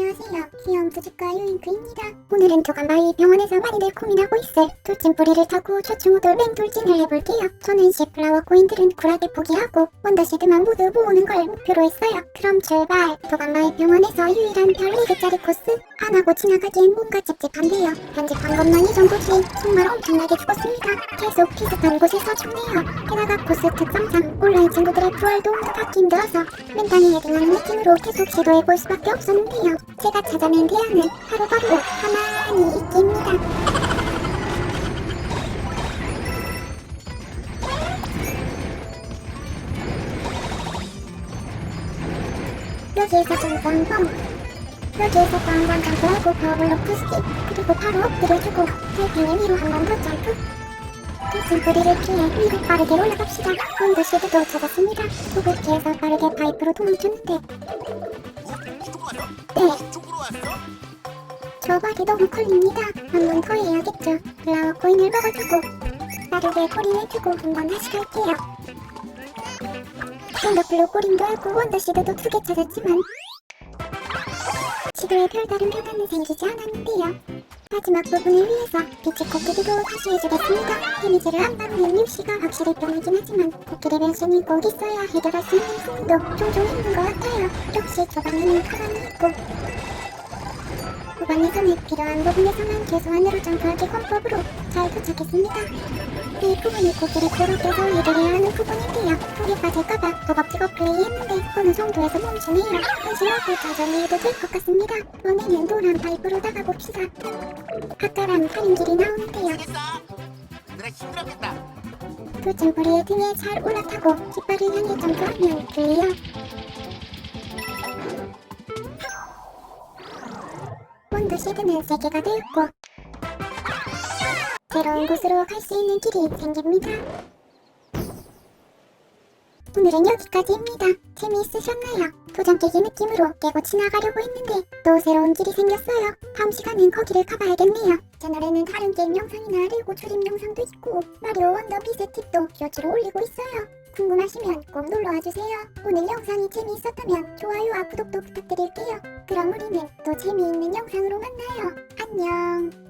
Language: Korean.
안녕하세요. 귀여운 부주과 유잉크입니다. 오늘은 도감바위 병원에서 많이들 고민하고 있을 돌진뿌리를 타고 초충우돌 맹돌진을 해볼게요. 저는 시플라워 코인들은 굴하게 포기하고 원더시드만 모두 모으는 걸 목표로 했어요. 그럼 출발! 도감바위 병원에서 유일한 별 4개짜리 코스 안 하고 지나가기엔 뭔가 찝찝한데요. 편집한 것만 이 정도지 정말 엄청나게 죽었습니다. 계속 비슷한 곳에서 죽네요. 게다가 코스 특성상 온라인 친구들의 부활 도움도 받기 힘들어서 멘탈이 헤딩하는 느낌으로 계속 시도해볼 수밖에 없었는데요. 제가 찾아낸 대안은 바로바로 가만히 있기입니다. 여기에서 좀 꽝꽝 여기에서 꽝꽝 장구하고 버블로 푸스틱 그리고 바로 엎드려주고 달팽이 위로 한 번 더 점프 도진 뿌리를 피해 위로 빠르게 올라갑시다 원더시드도 찾았습니다 소극기에서 빠르게 파이프로 도망쳤는데 네 발이 너무 걸립니다. 한번 더 해야겠죠. 플라워 코인을 먹어주고 빠르게 꼬리 내주고 한번 다시 갈게요. 샌더플로 꼬림도 하고 원더시드도 두 개 찾았지만 시도에 별다른 변화는 생기지 않았는데요. 마지막 부분을 위해서 빛의 코끼리도 다시 해주겠습니다. 데미지를 안 받는 뉴시가 확실히 변하긴 하지만 코끼리 변신이 꼭 있어야 해결할 수 있는 부분도 종종 있는 것 같아요. 역시 초반에는 가만히 있고 후반에서는 필요한 부분에서만 최소한으로 점프하기 헌법으로 잘 도착했습니다. 이 부분이 코끼리 코록에서 해결해야 하는 부분인데요. 돌이 빠질까봐 허겁지겁 플레이했는데 어느 정도에서 멈추네요. 현실하고 천천히 해도 될 것 같습니다. 이번에는 노란 파이프로 나가봅시다. 아까랑 다른 길이 나오는데요. 힘들었겠다. 돌진뿌리의 등에 잘 올라타고 깃발을 향해 점프하면 클리어. 원더시드는 3개가 되었고 새로운 곳으로 갈 수 있는 길이 생깁니다. 오늘은 여기까지입니다. 재미있으셨나요? 도장 깨기 느낌으로 깨고 지나가려고 했는데 또 새로운 길이 생겼어요. 다음 시간엔 거기를 가봐야겠네요. 채널에는 다른 게임 영상이나 레고 조립 영상도 있고 마리오 원더 비세 팁도 껴주로 올리고 있어요. 궁금하시면 꼭 놀러와주세요. 오늘 영상이 재미있었다면 좋아요와 구독도 부탁드릴게요. 그럼 우리는 또 재미있는 영상으로 만나요. 안녕.